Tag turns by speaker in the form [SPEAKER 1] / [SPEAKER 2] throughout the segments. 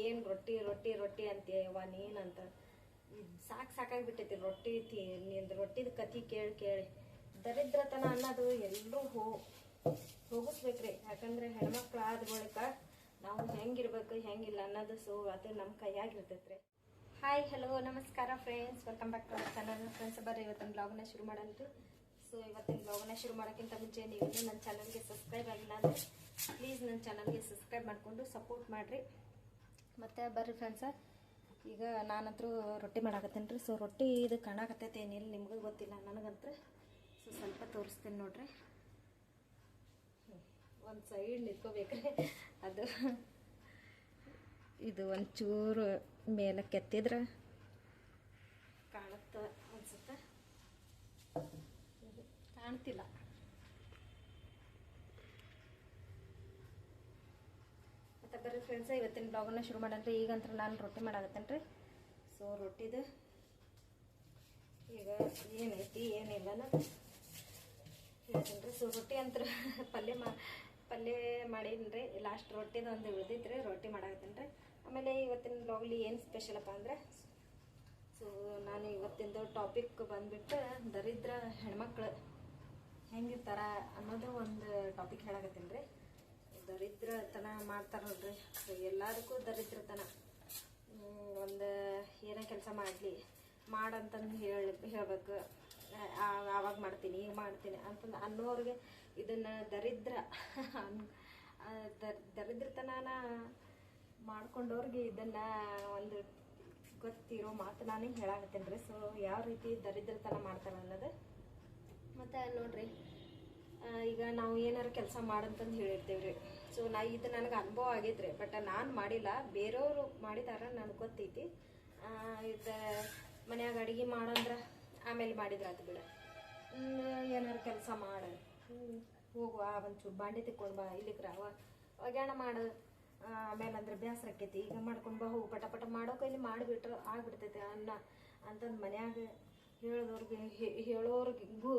[SPEAKER 1] ಏನು ರೊಟ್ಟಿ ರೊಟ್ಟಿ ರೊಟ್ಟಿ ಅಂತೀಯವ್ವ ನೀನಂತ. ಸಾಕು ಸಾಕಾಗ್ಬಿಟ್ಟೈತಿ ರೊಟ್ಟಿ ತಿ, ನಿಂದು ರೊಟ್ಟಿದ ಕತಿ ಕೇಳಿ ಕೇಳಿ. ದರಿದ್ರತನ ಅನ್ನೋದು ಎಲ್ಲರೂ ಹೋ, ಹೋಗಿಸ್ಬೇಕ್ರಿ. ಯಾಕಂದ್ರೆ ಹೆಣ್ಮಕ್ಳು ಆದ ಬಳಿಕ ನಾವು ಹೆಂಗಿರ್ಬೇಕು, ಹೆಂಗಿಲ್ಲ ಅನ್ನೋದು ಸೊ ಅದು ನಮ್ಮ ಕೈಯಾಗಿರ್ತೈತ್ರಿ. ಹಾಯ್ ಹಲೋ ನಮಸ್ಕಾರ friends welcome back to our channel friends ಬರ್ರಿ, ಇವತ್ತಿನ ಬ್ಲಾಗ್ನ ಶುರು ಮಾಡಂತು ಸೊ ಇವತ್ತಿನ ಬ್ಲಾಗ್ನ ಶುರು ಮಾಡೋಕ್ಕಿಂತ ಮುಂಚೆ ನೀವು ನನ್ನ ಚಾನಲ್ಗೆ ಸಬ್ಸ್ಕ್ರೈಬ್ ಆಗಿಲ್ಲ ಅಂದರೆ ಪ್ಲೀಸ್ ನನ್ನ ಚಾನಲ್ಗೆ ಸಬ್ಸ್ಕ್ರೈಬ್ ಮಾಡಿಕೊಂಡು ಸಪೋರ್ಟ್ ಮಾಡಿರಿ. ಮತ್ತು ಬರ್ರಿ ಫ್ರೆಂಡ್ಸ ಈಗ ನಾನಂತರೂ ರೊಟ್ಟಿ ಮಾಡಾಕತ್ತೇನೆ ರೀ. ಸೊ ರೊಟ್ಟಿ ಇದು ಕಾಣಾಕತ್ತೈತೆ ಏನಿಲ್ಲ, ನಿಮಗೂ ಗೊತ್ತಿಲ್ಲ. ನನಗಂತೂ ಸೊ, ಸ್ವಲ್ಪ ತೋರಿಸ್ತೀನಿ ನೋಡ್ರಿ. ಒಂದು ಸೈಡ್ ನಿಂತ್ಕೋಬೇಕ್ರಿ. ಅದು ಇದು ಒಂಚೂರು ಮೇಲೆ ಕೆತ್ತಿದ್ರೆ ಕಾಣುತ್ತ ಅನ್ಸುತ್ತೆ. ಕಾಣ್ತಿಲ್ಲ ಮತ್ತು ಬರ್ರಿ ಫ್ರೆಂಡ್ಸ ಇವತ್ತಿನ ಬ್ಲಾಗನ್ನ ಶುರು ಮಾಡಂದ್ರೆ ಈಗಂತ್ರ ನಾನು ರೊಟ್ಟಿ ಮಾಡಾಕತ್ತೇನೆ ರೀ ಸೊ ರೊಟ್ಟಿದು ಈಗ ಏನೈತಿ, ಏನಿಲ್ಲ ಹೇಳ್ತೀನಿ ರೀ ಸೊ ರೊಟ್ಟಿ ಅಂತ ಪಲ್ಯ ಮಾ, ಪಲ್ಯ ಮಾಡೀನಿ ರೀ ಲಾಸ್ಟ್ ರೊಟ್ಟಿದು ಒಂದು ಉಳಿದೈತ್ರಿ. ರೊಟ್ಟಿ ಮಾಡಾಕತ್ತೀನಿ ರೀ ಆಮೇಲೆ ಇವತ್ತಿನ ಬ್ಲಾಗ್ಲಿ ಏನು ಸ್ಪೆಷಲಪ್ಪ ಅಂದರೆ ಸೊ ನಾನು ಇವತ್ತಿಂದು ಟಾಪಿಕ್ ಬಂದ್ಬಿಟ್ಟು ದರಿದ್ರ ಹೆಣ್ಮಕ್ಳು ಹೆಂಗಿರ್ತಾರ ಅನ್ನೋದು ಒಂದು ಟಾಪಿಕ್ ಹೇಳಾಕತ್ತೀನಿ ರೀ ದರಿದ್ರತನ ಮಾಡ್ತಾರ ನೋಡ್ರಿ. ಸೊ ಎಲ್ಲದಕ್ಕೂ ದರಿದ್ರತನ. ಒಂದು ಏನೇ ಕೆಲಸ ಮಾಡಲಿ, ಮಾಡಂತಂದು ಹೇಳಿ, ಹೇಳ್ಬೇಕು. ಆವಾಗ ಮಾಡ್ತೀನಿ, ಈಗ ಮಾಡ್ತೀನಿ ಅಂತಂದು ಅನ್ನೋರಿಗೆ ಇದನ್ನು ದರಿದ್ರ ಅನ್- ಆ ದ- ದರಿದ್ರತನನ ಮಾಡ್ಕೊಂಡವ್ರಿಗೆ ಇದನ್ನು ಒಂದು ಗೊತ್ತಿರೋ ಮಾತು ನಾನು ಹೇಳಾಕತ್ತೀನಿ ರೀ. ಸೊ ಯಾವ ರೀತಿ ದರಿದ್ರತನ ಮಾಡ್ತಾರೆ ಅನ್ನೋದು. ಮತ್ತು ನೋಡ್ರಿ ಈಗ ನಾವು ಏನಾರು ಕೆಲಸ ಮಾಡಂತಂದು ಹೇಳಿರ್ತೀವಿ ರೀ ಸೊ ನಾ ಇದು ನನಗೆ ಅನುಭವ ಆಗೈತ್ರಿ ಬಟ್ ನಾನು ಮಾಡಿಲ್ಲ. ಬೇರೆಯವರು ಮಾಡಿದಾರ ನನಗೆ ಗೊತ್ತೈತಿ. ಇದು ಮನ್ಯಾಗ ಅಡುಗೆ ಮಾಡಂದ್ರ ಆಮೇಲೆ ಮಾಡಿದ್ರೆ ಅದು ಬಿಡ. ಏನಾರು ಕೆಲಸ ಮಾಡು. ಹೋಗುವ, ಒಂಚೂರು ಬಾಂಡೆ ತಿಕ್ಕೊಂಡು ಬಾ, ಇಲ್ಲಿಗೆ ರಾವ. ಒಗ್ಯಾಣ ಮಾಡು. ಆಮೇಲೆ ಅಂದ್ರೆ ಬೇಸರ ಆಕೈತಿ ಈಗ ಮಾಡ್ಕೊಂಡು ಬಾ, ಹೋಗು. ಪಟ ಪಟ ಮಾಡೋ ಕೈಲಿ ಮಾಡಿಬಿಟ್ರೆ ಆಗ್ಬಿಡ್ತೈತಿ ಅನ್ನ. ಅಂತಂದು ಮನ್ಯಾಗ ಹೇಳೋದವ್ರಿಗೆ ಹೇಳೋರ್ಗೂ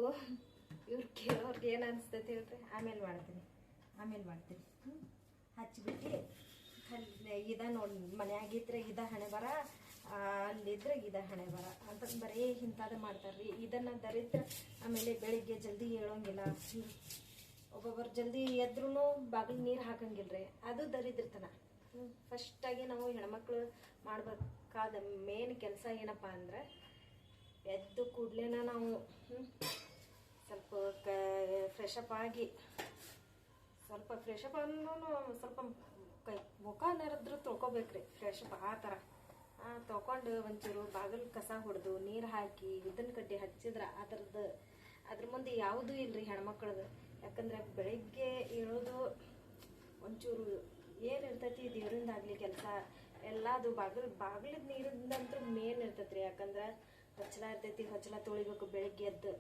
[SPEAKER 1] ಇವ್ರು ಕೇಳೋರ್ಗೆ ಏನು ಅನಿಸ್ತೈತಿ ಹೇಳ್ರಿ? ಆಮೇಲೆ ಮಾಡ್ತೀನಿ. ಆಮೇಲೆ ಮಾಡ್ತೀನಿ. ಹಚ್ಬಿಟ್ಟು ಇದ ನೋಡಿ ಮನ್ಯಾಗಿದ್ರೆ ಇದ ಹಣೆ ಬರ ಅಲ್ಲಿದ್ರೆ ಇದ ಹಣೆ ಬರ. ಅಂತ ಬರೀ ಇಂಥದ್ದು ಮಾಡ್ತಾರ್ರಿ. ಇದನ್ನು ದರಿದ್ರೆ ಆಮೇಲೆ ಬೆಳಿಗ್ಗೆ ಜಲ್ದಿ ಹೇಳೋಂಗಿಲ್ಲ. ಒಬ್ಬೊಬ್ಬರು ಜಲ್ದಿ ಎದ್ರೂ ಬಾಗಿಲು ನೀರು ಹಾಕಂಗಿಲ್ರಿ. ಅದು ದರಿದ್ರತನ. ಫಸ್ಟಾಗಿ ನಾವು ಹೆಣ್ಮಕ್ಳು ಮಾಡಬೇಕಾದ ಮೇನ್ ಕೆಲಸ ಏನಪ್ಪ ಅಂದ್ರೆ, ಎದ್ದು ಕೂಡ್ಲೇನ ನಾವು ಸ್ವಲ್ಪ ಕ ಫ್ರೆಶ್ ಅಪ್ ಆಗಿ ಸ್ವಲ್ಪ ಫ್ರೆಶ್ ಅಪ್ ಸ್ವಲ್ಪ ಕೈ, ಮುಖ ನೆರೆದ್ರು ತೊಳ್ಕೊಬೇಕ್ರಿ. ಫ್ರೆಶ್ ಅಪ್ ಆ ಥರ ತೊಗೊಂಡು ಒಂಚೂರು ಬಾಗಿಲು ಕಸ ಹೊಡೆದು ನೀರು ಹಾಕಿ ಉದ್ದನ ಕಡ್ಡಿ ಹಚ್ಚಿದ್ರೆ ಅದ್ರದ್ದು ಅದ್ರ ಮುಂದೆ ಯಾವುದೂ ಇಲ್ರಿ ಹೆಣ್ಮಕ್ಳದ್ದು ಯಾಕಂದ್ರೆ ಬೆಳಿಗ್ಗೆ ಏಳೋದು ಒಂಚೂರು ಏನು ಇರ್ತೈತಿ ದೇವ್ರಿಂದಾಗಲಿ ಕೆಲಸ ಎಲ್ಲದು ಬಾಗಿಲು, ಬಾಗಿಲದ ನೀರಿಂದಂತೂ ಮೇನ್ ಇರ್ತೈತಿ ರೀ ಯಾಕಂದ್ರೆ ಹೊಚ್ಚಲ ಇರ್ತೈತಿ ಹೊಚ್ಚಲ ತೊಳಿಬೇಕು ಬೆಳಿಗ್ಗೆ ಎದ್ದು.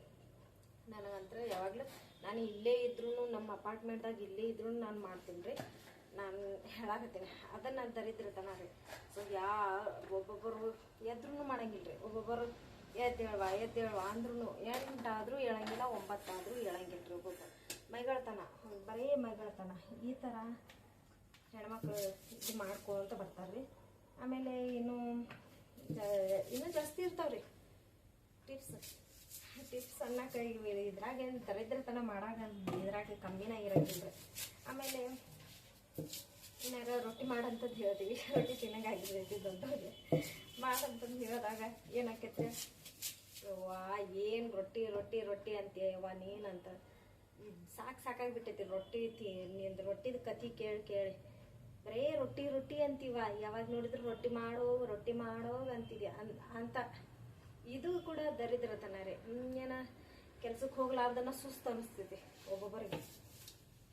[SPEAKER 1] ನನಗಂತ್ರ ಯಾವಾಗಲೂ ನಾನು ಇಲ್ಲೇ ಇದ್ರೂ ನಮ್ಮ ಅಪಾರ್ಟ್ಮೆಂಟ್ದಾಗ ಇಲ್ಲೇ ಇದ್ರೂ ನಾನು ಮಾಡ್ತೀನಿ ರೀ. ನಾನು ಹೇಳಾಕತ್ತೀನಿ. ಅದನ್ನು ದರಿದ್ರತನ ರೀ. ಸೊ ಯಾ, ಒಬ್ಬೊಬ್ಬರು ಎದ್ರೂ ಮಾಡಂಗಿಲ್ಲ ರೀ. ಒಬ್ಬೊಬ್ಬರು ಎದ್ದೇಳ್ವಾ ಎದ್ದೇಳ್ವಾ ಅಂದ್ರೂ ಎಂಟಾದರೂ ಹೇಳಂಗಿಲ್ಲ ಒಂಬತ್ತಾದರೂ ಹೇಳಂಗಿಲ್ಲ ರೀ ಒಬ್ಬೊಬ್ಬರು. ಮೈಗಳ್ತನ ಬರೀ ಮೈಗಳತನ. ಈ ಥರ ಹೆಣ್ಮಕ್ಳು ಇದು ಮಾಡ್ಕೊಂತ ಬರ್ತಾರೆ ರೀ. ಆಮೇಲೆ ಇನ್ನು ಇನ್ನೂ ಜಾಸ್ತಿ ಇರ್ತಾವ್ರಿ ಟಿಪ್ಸ್ ಟಿಪ್ಸ್ ಅನ್ನಕ ಇದ್ರಾಗ ಏನು ದರಿದ್ರತನ ಮಾಡಾಗ ಇದ್ರಾಗ ಕಮ್ಮಿನ ಇರಂಗಿಲ್ಲ ಆಮೇಲೆ ಏನಾರ ರೊಟ್ಟಿ ಮಾಡಂತದ್ದು ಹೇಳ್ತೀವಿ. ರೊಟ್ಟಿ ತಿನ್ನಂಗಾಗಿರ್ತೈತಿ ದೊಡ್ಡವ್ರಿಗೆ. ಮಾಡಂತಂದು ಹೇಳಿದಾಗ ಏನಾಕೈತೆ? ವಾ ಏನು ರೊಟ್ಟಿ ರೊಟ್ಟಿ ರೊಟ್ಟಿ ಅಂತೀಯವ್ವ ನೀನಂತ. ಸಾಕು ಸಾಕಾಗ್ಬಿಟ್ಟೈತಿ ರೊಟ್ಟಿ ತಿ, ನಿಂದು ರೊಟ್ಟಿದ ಕತಿ ಕೇಳಿ ಕೇಳಿ. ಬರೇ ರೊಟ್ಟಿ ರೊಟ್ಟಿ ಅಂತೀವ. ಯಾವಾಗ ನೋಡಿದ್ರು ರೊಟ್ಟಿ ಮಾಡೋ ರೊಟ್ಟಿ ಮಾಡೋ ಅಂತಿದ್ಯಾ? ಅಂತ. ಇದು ಕೂಡ ದರಿದ್ರತನ ರೀ. ಏನ ಕೆಲ್ಸಕ್ಕೆ ಹೋಗ್ಲಾರ್ದನ್ನ ಸುಸ್ತು ಅನಿಸ್ತೈತಿ ಒಬ್ಬೊಬ್ಬರಿಗೆ.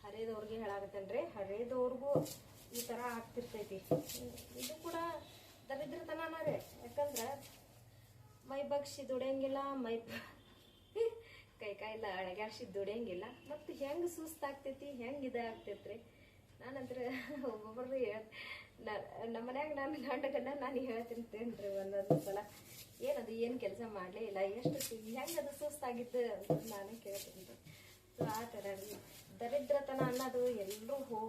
[SPEAKER 1] ಹರಿದವ್ರಿಗೆ ಹೇಳಾಗತ್ತೇನ್ರಿ ಹರಿದವ್ರಿಗೂ ಈ ಥರ ಆಗ್ತಿರ್ತೈತಿ. ಇದು ಕೂಡ ದರಿದ್ರತನನ ರೀ. ಯಾಕಂದ್ರೆ ಮೈ ಬಗ್ಸಿ ದುಡಿಯಂಗಿಲ್ಲ, ಮೈ ಕೈ ಕಾಯಿಲ್ಲ ಅಳಗಾಡ್ಸಿ ದುಡಿಯಂಗಿಲ್ಲ. ಮತ್ತು ಹೆಂಗೆ ಸುಸ್ತಾಗ್ತೈತಿ ಹೆಂಗೆ ಇದಾಗ್ತೈತ್ರಿ ನಾನಂದ್ರೆ ಒಬ್ಬೊಬ್ಬರು ನಮ್ಮ ಮನ್ಯಾಗ ನಾನು ಗಂಡಗನ್ನ ಗಂಡ ನಾನು ಹೇಳ್ತೀನಿ ತಿನ್ರಿ ಒಂದೊಂದು ಸಲ. ಏನದು, ಏನು ಕೆಲಸ ಮಾಡಲೇ ಇಲ್ಲ. ಎಷ್ಟು ಹೆಂಗೆ ಅದು ಸುಸ್ತಾಗಿತ್ತು ಅಂತ ನಾನು ಕೇಳ್ತೀನಿ ಸೊ, ಆ ಥರ ದರಿದ್ರತನ ಅನ್ನೋದು ಎಲ್ಲರೂ ಹೋ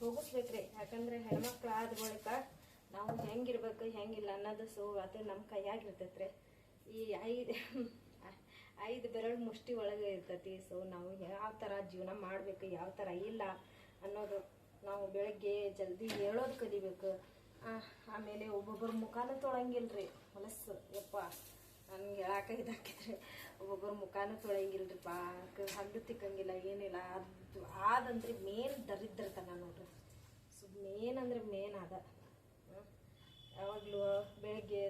[SPEAKER 1] ಹೋಗಿಸ್ಬೇಕ್ರಿ. ಯಾಕಂದ್ರೆ ಹೆಣ್ಮಕ್ಳು ಆದ ಬಳಿಕ ನಾವು ಹೆಂಗಿರ್ಬೇಕು, ಹೆಂಗಿಲ್ಲ ಅನ್ನೋದು ಸೊ ಅದು ನಮ್ಮ ಕೈಯಾಗಿರ್ತೈತ್ರಿ. ಈ ಐದು ಐದು ಬೆರಳು ಮುಷ್ಟಿ ಒಳಗೆ ಇರ್ತೈತಿ. ಸೊ, ನಾವು ಯಾವ ಥರ ಜೀವನ ಮಾಡಬೇಕು, ಯಾವ ಥರ ಇಲ್ಲ. ನಾವು ಬೆಳಗ್ಗೆ ಜಲ್ದಿ ಹೇಳೋದು ಕಲಿಬೇಕು. ಆಮೇಲೆ ಒಬ್ಬೊಬ್ಬರ ಮುಖಾನು ತೊಳಂಗಿಲ್ರಿ ಹೊಲಸು ಯಪ್ಪ, ನನ್ಗೆ ಹೇಳಾಕ ಇದಾಕಿದ್ರಿ ಒಬ್ಬೊಬ್ಬರ ಮುಖಾನು ತೊಳಂಗಿಲ್ರಿಪ್ಪ ಹಗ್ಗ ತಿಕ್ಕಂಗಿಲ್ಲ, ಏನಿಲ್ಲ. ಅದು ಆದಂದ್ರೆ ಮೇನ್ ದರಿದ್ರತನ ನೋಡ್ರಿ. ಸೊ ಮೇನ್ ಅಂದ್ರೆ ಮೇನ್ ಅದ. ಯಾವಾಗಲೂ ಬೆಳಗ್ಗೆ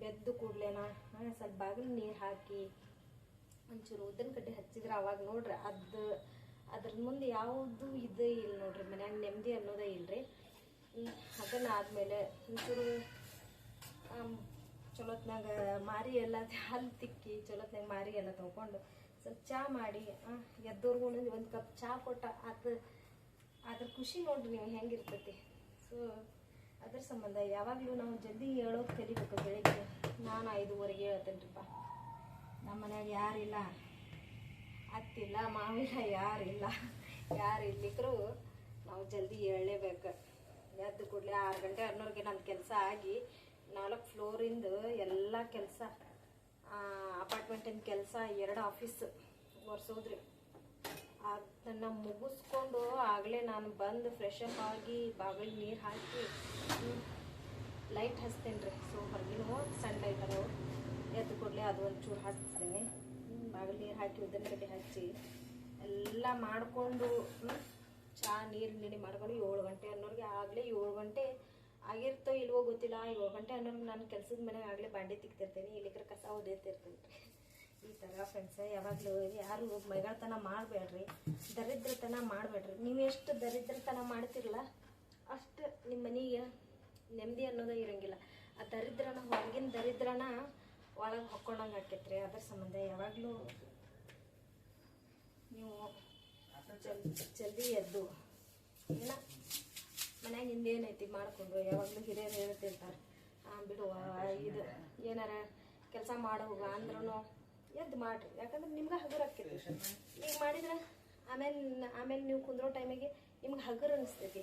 [SPEAKER 1] ಬೆದ್ದು ಕೂಡ್ಲೇನ ಸ್ವಲ್ಪ ಬಾಗಿಲು ನೀರು ಹಾಕಿ, ಒಂಚೂರು ಉದ್ದಿನ ಕಡ್ಡಿ ಹಚ್ಚಿದ್ರೆ ಅವಾಗ ನೋಡ್ರಿ ಅದು ಅದ್ರ ಮುಂದೆ ಯಾವುದು ಇದೇ ಇಲ್ಲ ನೋಡ್ರಿ ಮನ್ಯಾಗ ನೆಮ್ಮದಿ ಅನ್ನೋದೇ ಇಲ್ರಿ. ಅದನ್ನ ಆದಮೇಲೆ ಒಂಚೂರು ಚಲೋತ್ನಾಗ ಮಾರಿ ಎಲ್ಲ ಹಲ್ಲು ತಿಕ್ಕಿ ಚಲೋತ್ನಾಗ ಮಾರಿ ಎಲ್ಲ ತೊಗೊಂಡು ಸ್ವಲ್ಪ ಚಾ ಮಾಡಿ ಎದ್ದವ್ರಿಗೂ ಒಂದು ಕಪ್ ಚಾ ಕೊಟ್ಟ ಅದು, ಅದ್ರ ಖುಷಿ ನೋಡ್ರಿ ನೀವು ಹೆಂಗಿರ್ತೈತಿ. ಸೊ ಅದ್ರ ಸಂಬಂಧ ಯಾವಾಗಲೂ ನಾವು ಜಲ್ದಿ ಹೇಳೋದು ಕಲಿಬೇಕು ಬೆಳಿಗ್ಗೆ. ನಾನು ಐದುವರೆಗೆ ಹೇಳ್ತೇನ್ರಿಪ್ಪ. ನಮ್ಮ ಮನ್ಯಾಗ ಯಾರಿಲ್ಲ. ಅತ್ತಿಲ್ಲ ಮಾವಿಲ್ಲ ಯಾರಿಲ್ಲ. ಯಾರು ಇರ್ಲಿಕ್ಕರೂ ನಾವು ಜಲ್ದಿ ಹೇಳಲೇಬೇಕು ಎದ್ದು ಕೂಡಲೇ ಆರು ಗಂಟೆ ಹನ್ನೊರ್ಗೆ ನನ್ನ ಕೆಲಸ ಆಗಿ ನಾಲ್ಕು ಫ್ಲೋರಿಂದ ಎಲ್ಲ ಕೆಲಸ ಅಪಾರ್ಟ್ಮೆಂಟಿನ ಕೆಲಸ ಎರಡು ಆಫೀಸ್ ಒರೆಸೋದ್ರಿ. ಅದನ್ನ ಮುಗಿಸ್ಕೊಂಡು ಆಗಲೇ ನಾನು ಬಂದು ಫ್ರೆಶ್ ಅಪ್ ಆಗಿ ಬಾಗಿಲಿಗೆ ನೀರು ಹಾಕಿ ಲೈಟ್ ಹಚ್ತೇನೆ ರೀ ಸೊ ಹೊರಗಿನ ಸಣ್ಣ ಲೈಟ್ ಎದ್ದು ಕೂಡಲೇ ಅದು ಒಂಚೂರು ಹಚ್ತೇನೆ. ಬಾಗಿಲು ನೀರು ಹಾಕಿ ಉದ್ದಿನ ಕಡ್ಡಿ ಹಚ್ಚಿ ಎಲ್ಲ ಮಾಡಿಕೊಂಡು ಚಹಾ ನೀರು ನೆಡಿ ಮಾಡ್ಕೊಂಡು ಏಳು ಗಂಟೆ ಅನ್ನೋರಿಗೆ ಆಗಲೇ ಏಳು ಗಂಟೆ ಆಗಿರ್ತೋ ಇಲ್ವೋ ಗೊತ್ತಿಲ್ಲ. ಏಳು ಗಂಟೆ ಅನ್ನೋರ್ಗೆ ನಾನು ಕೆಲಸದ ಮನೆಗೆ ಆಗಲೇ ಬಾಂಡೆ ತಿಕ್ತಿರ್ತೀನಿ. ಇಲ್ಲಿಕ್ರೆ ಕಸ ಒದೇತಿರ್ತೀನಿ ಈ ಥರ ಫ್ರೆಂಡ್ಸ್ ಯಾವಾಗಲೂ ಯಾರು ಮೈಗಳತನ ಮಾಡಬೇಡ್ರಿ. ದರಿದ್ರತನ ಮಾಡಬೇಡ್ರಿ. ನೀವು ಎಷ್ಟು ದರಿದ್ರತನ ಮಾಡ್ತಿರಲ್ಲ ಅಷ್ಟು ನಿಮ್ಮ ಮನೆಗೆ ನೆಮ್ಮದಿ ಅನ್ನೋದೇ ಇರೋಂಗಿಲ್ಲ. ಆ ದರಿದ್ರನ ಹೊರಗಿನ ದರಿದ್ರನ ಒಳಗೆ ಹೊಕ್ಕೊಂಡಂಗೆ ಆಕೈತ್ರಿ ಅದ್ರ ಸಂಬಂಧ ಯಾವಾಗಲೂ ನೀವು ಜಲ್, ಜಲ್ದಿ ಎದ್ದು ಏನ? ಮನ್ಯಾಗ ಹಿಂದೇನೈತಿ ಮಾಡಿಕೊಂಡು, ಯಾವಾಗಲೂ ಹಿರಿಯರು ಹೇಳ್ತಿರ್ತಾರೆ ಬಿಡುವ, ಇದು, ಏನಾರ ಕೆಲಸ ಮಾಡುವ ಅಂದ್ರೂ ಎದ್ದು ಮಾಡ್ರಿ. ಯಾಕಂದ್ರೆ ನಿಮ್ಗೆ ಹಗುರ ಆಕೈತಿ ಈಗ ಮಾಡಿದ್ರೆ ಆಮೇಲೆ ಆಮೇಲೆ ನೀವು ಕುಂದ್ರೋ ಟೈಮಿಗೆ ನಿಮ್ಗೆ ಹಗುರ ಅನಿಸ್ತೈತಿ.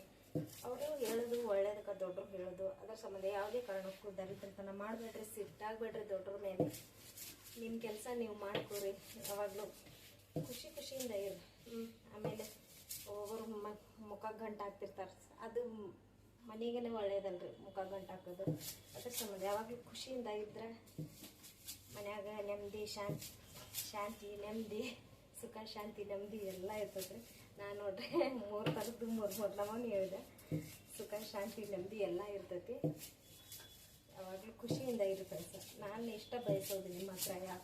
[SPEAKER 1] ಅವರು ಹೇಳೋದು ಒಳ್ಳೇದಕ್ಕೆ ದೊಡ್ಡರು ಹೇಳೋದು, ಅದರ ಸಂಬಂಧ ಯಾವುದೇ ಕಾರಣಕ್ಕೂ ದರಿದ್ರತನ ಮಾಡಬೇಡ್ರಿ, ಸಿಟ್ಟಾಗಬೇಡ್ರಿ ದೊಡ್ಡರ ಮೇಲೆ. ನಿಮ್ಮ ಕೆಲಸ ನೀವು ಮಾಡ್ಕೊರಿ, ಯಾವಾಗಲೂ ಖುಷಿ ಖುಷಿಯಿಂದ ಇರಿ ಆಮೇಲೆ ಒಬ್ಬರು ಮುಖ ಗಂಟು ಹಾಕ್ತಿರ್ತಾರೆ. ಅದು ಮನೆಗೇ ಒಳ್ಳೇದಲ್ರಿ, ಮುಖ ಗಂಟು ಹಾಕೋದು. ಅದರ ಸಂಬಂಧ ಯಾವಾಗಲೂ ಖುಷಿಯಿಂದ ಇದ್ರೆ ಮನ್ಯಾಗ ನೆಮ್ಮದಿ, ಶಾಂತಿ ಶಾಂತಿ, ನೆಮ್ಮದಿ, ಸುಖ, ಶಾಂತಿ, ನೆಮ್ಮದಿ ಎಲ್ಲ ಇರ್ತೈತ್ರಿ. ನಾನು ನೋಡ್ರಿ ಮೂರು ಥರದ್ದು ಮೂರು ನಮೂನಿ ಹೇಳಿದೆ ಸುಖ, ಶಾಂತಿ, ನೆಮ್ಮದಿ ಎಲ್ಲ ಇರ್ತೈತಿ. ಯಾವಾಗಲೂ ಖುಷಿಯಿಂದ ಇರ್ತದೆ ಸರ್ ನಾನು ಇಷ್ಟ ಬಯಸೋದು ನಿಮ್ಮ ಹತ್ರ ಯಾ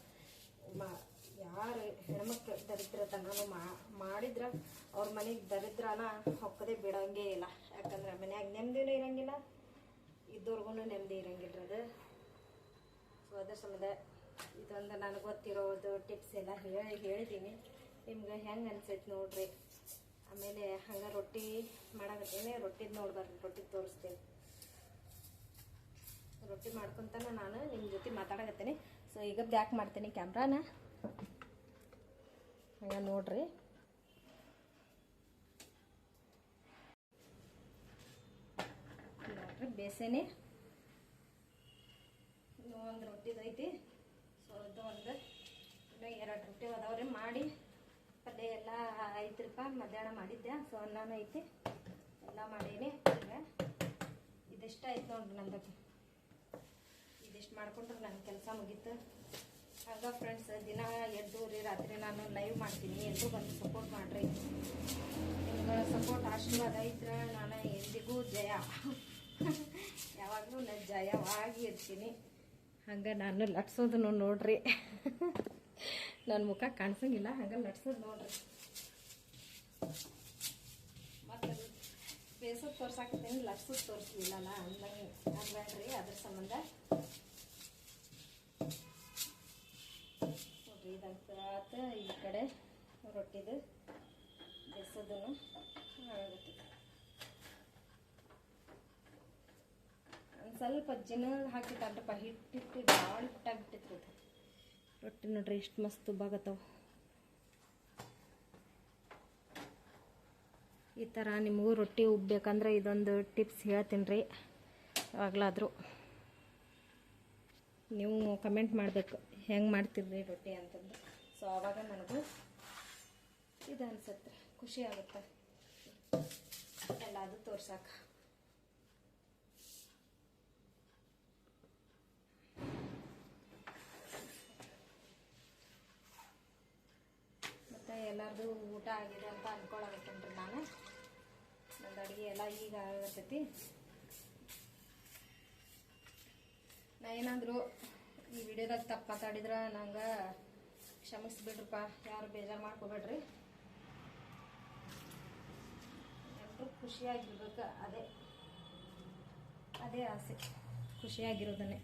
[SPEAKER 1] ಮಾ ಯಾರು ಹೆಣ್ಮಕ್ಳು ದರಿದ್ರತನ ಮಾಡಿದ್ರೆ ಅವ್ರ ಮನೆಗೆ ದರಿದ್ರನ ಹೊಕ್ಕದೆ ಬಿಡೋಂಗೇ ಇಲ್ಲ. ಯಾಕಂದ್ರೆ ಮನ್ಯಾಗ ನೆಮ್ಮದಿನೂ ಇರಂಗಿಲ್ಲ ಇದ್ದವ್ರಿಗೂ ನೆಮ್ಮದಿ ಇರಂಗಿಲ್ಲ ಅದು. ಸೊ ಅದ್ರ ಸಂಬಂಧ ಇದೊಂದು ನನಗೆ ಗೊತ್ತಿರೋದು ಟಿಪ್ಸ್ ಎಲ್ಲ ಹೇಳಿ ಹೇಳಿದ್ದೀನಿ ನಿಮ್ಗೆ ಹೆಂಗೆ ಅನಿಸೈತೆ ನೋಡ್ರಿ. ಆಮೇಲೆ ಹಂಗೆ ರೊಟ್ಟಿ ಮಾಡಕತ್ತೇನೆ ರೊಟ್ಟಿದ್ ನೋಡ್ಬಾರ್ದು ರೊಟ್ಟಿ ತೋರಿಸ್ತೇನೆ. ರೊಟ್ಟಿ ಮಾಡ್ಕೊತಾನ ನಾನು ನಿಮ್ಮ ಜೊತೆ ಮಾತಾಡಕತ್ತೇನೆ. ಸೊ ಈಗ ಬ್ಯಾಕ್ ಮಾಡ್ತೀನಿ ಕ್ಯಾಮ್ರಾನ. ಹಂಗೆ ನೋಡ್ರಿ. ನೋಡ್ರಿ, ಬೇಸೇನೆ. ಒಂದು ರೊಟ್ಟಿದೈತಿ ಸೊ ಅದು ಒಂದು, ಇನ್ನೂ ಎರಡು ರೊಟ್ಟಿ ಅದಾವ್ರಿ, ಮಾಡಿ. ಪಲ್ಯ ಎಲ್ಲ ಐತ್ರಿಪ್ಪ, ಮಧ್ಯಾಹ್ನ ಮಾಡಿದ್ದೆ ಸೊ ಅನ್ನನೂ ಐತಿ. ಎಲ್ಲ ಮಾಡೀನಿ. ಇದಿಷ್ಟ ಐತೆ ನೋಡ್ರಿ ನಂದಕ್ಕೆ ಇದಿಷ್ಟು ಮಾಡ್ಕೊಂಡ್ರೆ ನನ್ನ ಕೆಲಸ ಮುಗೀತು. ಹಂಗ ಫ್ರೆಂಡ್ಸ್ ದಿನ ಎದ್ದು ರೀ, ರಾತ್ರಿ ನಾನು ಲೈವ್ ಮಾಡ್ತೀನಿ. ಎಲ್ಲರೂ ಬಂದು ಸಪೋರ್ಟ್ ಮಾಡಿರಿ. ನಿಮ್ಗಳ ಸಪೋರ್ಟ್ ಆಶೀರ್ವಾದ ಇದ್ರೆ ನಾನು ಎಂದಿಗೂ ಜಯ. ಯಾವಾಗಲೂ ನಾನು ಜಯವಾಗಿ ಇರ್ತೀನಿ. ಹಂಗೆ ನಾನು ಲಟ್ಸೋದನ್ನು ನೋಡ್ರಿ. ನನ್ನ ಮುಖ ಕಾಣಿಸಂಗಿಲ್ಲ ಹಂಗ ಲಟ್ಸೋದು ನೋಡ್ರಿ. ಮತ್ತು ಬೇಸೋದು ತೋರ್ಸಾಕತ್ತೀನಿ ಲಟ್ಸೋದು ತೋರಿಸ್ಲಿಲ್ಲಲ್ಲ ಅಂದಂಗೆ ಅಂದ್ಬೇಡ್ರಿ ಅದ್ರ ಸಂಬಂಧ. ನೋಡ್ರಿ ಇದಾಗ್ತಾತ ಈ ಕಡೆ ರೊಟ್ಟಿದು ಬೇಸೋದನ್ನು ಒಂದು ಸ್ವಲ್ಪ ಜಿನ ಹಾಕಿತ್ತಲ್ರಪ್ಪ ಹಿಟ್ಟಿಟ್ಟು ಭಾಳ ಹಿಟ್ಟಾಗ್ಬಿಟ್ಟಿತ್ತು ರೊಟ್ಟಿ ನೋಡ್ರಿ, ಎಷ್ಟು ಮಸ್ತ್ ತುಬ್ಬಾಗತ್ತವ ಈ ಥರ ನಿಮಗೂ ರೊಟ್ಟಿ ಉಬ್ಬೇಕಂದ್ರೆ ಇದೊಂದು ಟಿಪ್ಸ್ ಹೇಳ್ತೀನಿ ರೀ, ಯಾವಾಗಲಾದರೂ. ನೀವು ಕಮೆಂಟ್ ಮಾಡಬೇಕು, ಹೆಂಗೆ ಮಾಡ್ತೀರಿ ರೊಟ್ಟಿ ಅಂತಂದು. ಸೊ ಆವಾಗ ನನಗೂ ಇದು ಅನ್ಸುತ್ತೆ ಖುಷಿ ಆಗುತ್ತೆ. ಎಲ್ಲದು ತೋರ್ಸಕ್ಕೆ ಮತ್ತು ಎಲ್ಲರದು ಊಟ ಆಗಿದೆ ಅಂತ ಅನ್ಕೊಳಕತ್ತೇನ್ರಿ ನಾನು. ನಂದು ಅಡುಗೆ ಎಲ್ಲ ಈಗ ಆಗತ್ತೈತಿ ನಾ ಏನಾದರೂ ಈ ವಿಡಿಯೋದಾಗ ತಪ್ಪು ಮಾತಾಡಿದ್ರೆ ನಂಗೆ ಕ್ಷಮಿಸ್ಬಿಡ್ರಪ್ಪ, ಯಾರು ಬೇಜಾರು ಮಾಡ್ಕೋಬೇಡ್ರಿ. ಎಲ್ಲರೂ ಖುಷಿಯಾಗಿರ್ಬೇಕು, ಅದೇ ಅದೇ ಆಸೆ, ಖುಷಿಯಾಗಿರೋದನ್ನೇ.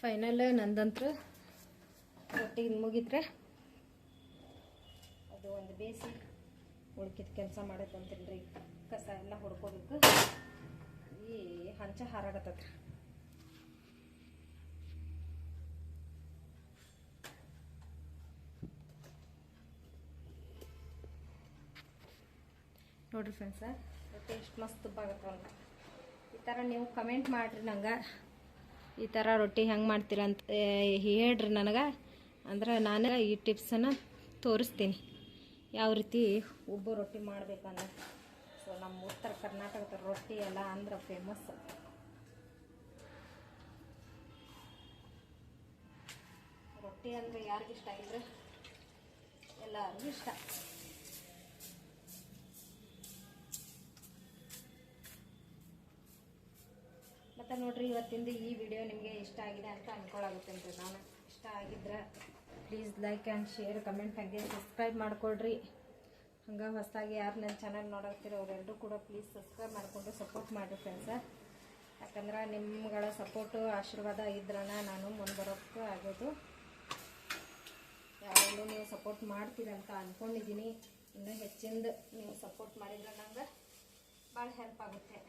[SPEAKER 1] ಫೈನಲ್ ನಂದಂತ್ರ ರೊಟ್ಟಿ ಮುಗಿದ್ರೆ ಅದು ಒಂದು ಬೇಸಿ ಉಳ್ಕಿದ ಕೆಲಸ ಮಾಡೈತಂತೀನಿ ರೀ ಕಸ ಎಲ್ಲ ಹೊಡ್ಕೋಬೇಕು ಈ ಹಂಚ ಹಾರಾಗತ್ತತ್ರ. ನೋಡ್ರಿ ಫ್ರೆಂಡ್ಸ ರೊಟ್ಟಿ ಎಷ್ಟು ಮಸ್ತ್ ತುಪ್ಪಾಗತ್ತವಲ್ಲ ಈ ಥರ ನೀವು ಕಮೆಂಟ್ ಮಾಡಿರಿ ನಂಗೆ. ಈ ಥರ ರೊಟ್ಟಿ ಹೆಂಗೆ ಮಾಡ್ತೀರ ಅಂತ ಹೇಳ್ರಿ ನನಗೆ. ಅಂದ್ರೆ ನಾನೇ ಈ ಟಿಪ್ಸನ್ನು ತೋರಿಸ್ತೀನಿ. ಯಾವ ರೀತಿ ಉಬ್ಬು ರೊಟ್ಟಿ ಮಾಡಬೇಕಂದ್ರೆ. ಸೊ ನಮ್ಮ ಉತ್ತರ ಕರ್ನಾಟಕದ ರೊಟ್ಟಿ ಎಲ್ಲ ಅಂದ್ರೆ ಫೇಮಸ್ ರೊಟ್ಟಿ ಅಂದರೆ ಯಾರಿಗಿಷ್ಟ ಆಗಿದ್ರೆ? ಎಲ್ಲರಿಗೂ ಇಷ್ಟ. ಮತ್ತು ನೋಡಿರಿ, ಇವತ್ತಿಂದ ಈ ವಿಡಿಯೋ ನಿಮಗೆ ಇಷ್ಟ ಆಗಿದೆ ಅಂತ ಅಂದ್ಕೊಳಾಗುತ್ತೆ ನಾನು ಇಷ್ಟ ಆಗಿದ್ರೆ please like and share, comment ಹಾಗೆ ಸಬ್ಸ್ಕ್ರೈಬ್ ಮಾಡ್ಕೊಳ್ರಿ. ಹಂಗೆ ಹೊಸದಾಗಿ ಯಾರು ನನ್ನ ಚಾನಲ್ ನೋಡಕ್ತೀರೋ ಅವರೆಲ್ಲರೂ ಕೂಡ ಪ್ಲೀಸ್ ಸಬ್ಸ್ಕ್ರೈಬ್ ಮಾಡಿಕೊಂಡು ಸಪೋರ್ಟ್ ಮಾಡಿರಿ ಫ್ರೆಂಡ್ಸ ಯಾಕಂದ್ರೆ ನಿಮ್ಗಳ ಸಪೋರ್ಟು ಆಶೀರ್ವಾದ ಇದ್ರನ ನಾನು ಮುಂದೆ ಆಗೋದು. ಯಾವಾಗಲೂ ನೀವು ಸಪೋರ್ಟ್ ಮಾಡ್ತೀರಂತ ಅಂದ್ಕೊಂಡಿದ್ದೀನಿ ಇನ್ನೂ ಹೆಚ್ಚಿಂದ ನೀವು ಸಪೋರ್ಟ್ ಮಾಡಿದ್ರೆ ನಂಗೆ ಭಾಳ ಹೆಲ್ಪ್ ಆಗುತ್ತೆ.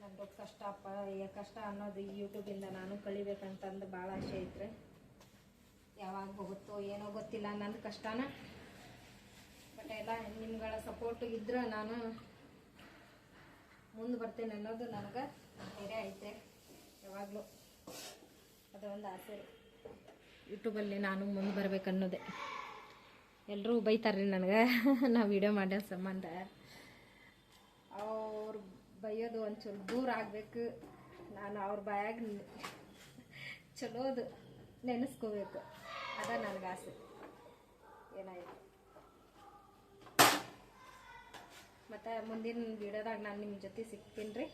[SPEAKER 1] ನಂದು ಕಷ್ಟ ಪ ಈ ಕಷ್ಟ ಅನ್ನೋದು ಈ ಯೂಟ್ಯೂಬಿಂದ ನಾನು ಕಲಿಬೇಕಂತಂದು ಭಾಳ ಆಸೆ ಐತ್ರಿ. ಯಾವಾಗ ಹೋಗುತ್ತೋ ಏನೋ ಗೊತ್ತಿಲ್ಲ ನನ್ನ ಕಷ್ಟನ. ಬಟ್ ಎಲ್ಲ ನಿಮ್ಗಳ ಸಪೋರ್ಟ್ ಇದ್ರೆ ನಾನು ಮುಂದೆ ಬರ್ತೇನೆ ಅನ್ನೋದು ನನಗೆ ಧೈರ್ಯ ಐತೆ, ಯಾವಾಗಲೂ. ಅದೊಂದು ಆಸೆ ಯೂಟ್ಯೂಬಲ್ಲಿ ನಾನು ಮುಂದೆ ಬರಬೇಕನ್ನೋದೆ ಎಲ್ಲರೂ ಬೈತಾರ್ರಿ ನನಗೆ. ನಾವು ವಿಡಿಯೋ ಮಾಡೋ ಸಂಬಂಧ. ಅವ್ರು ಬೈಯೋದು ಒಂಚೂರು ದೂರ ಆಗಬೇಕು. ನಾನು ಅವ್ರ ಬಾಯಾಗ ಚಲೋದು ನೆನೆಸ್ಕೋಬೇಕು. ಅದ ನನಗೆ ಆಸೆ. ಏನಾಯ್ತು? ಮತ್ತು ಮುಂದಿನ ವಿಡಿಯೋದಾಗ ನಾನು ನಿಮ್ಮ ಜೊತೆ ಸಿಗ್ತೀನಿ ರೀ.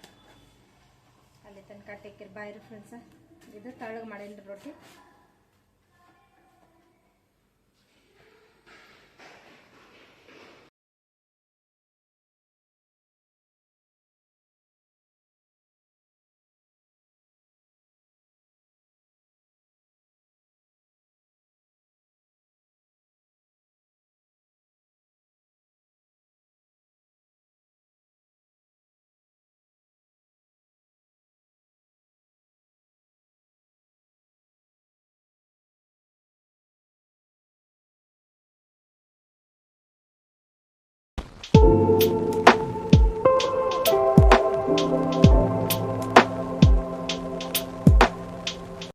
[SPEAKER 1] ಅಲ್ಲಿ ತನಕ ಟೇಕಿರ್ ಕೇರ್ ಬಾಯ್ ರೀ ಫ್ರೆಂಡ್ಸ ಇದು ತಳಗೆ ಮಾಡೇನಿ ರೊಟ್ಟಿ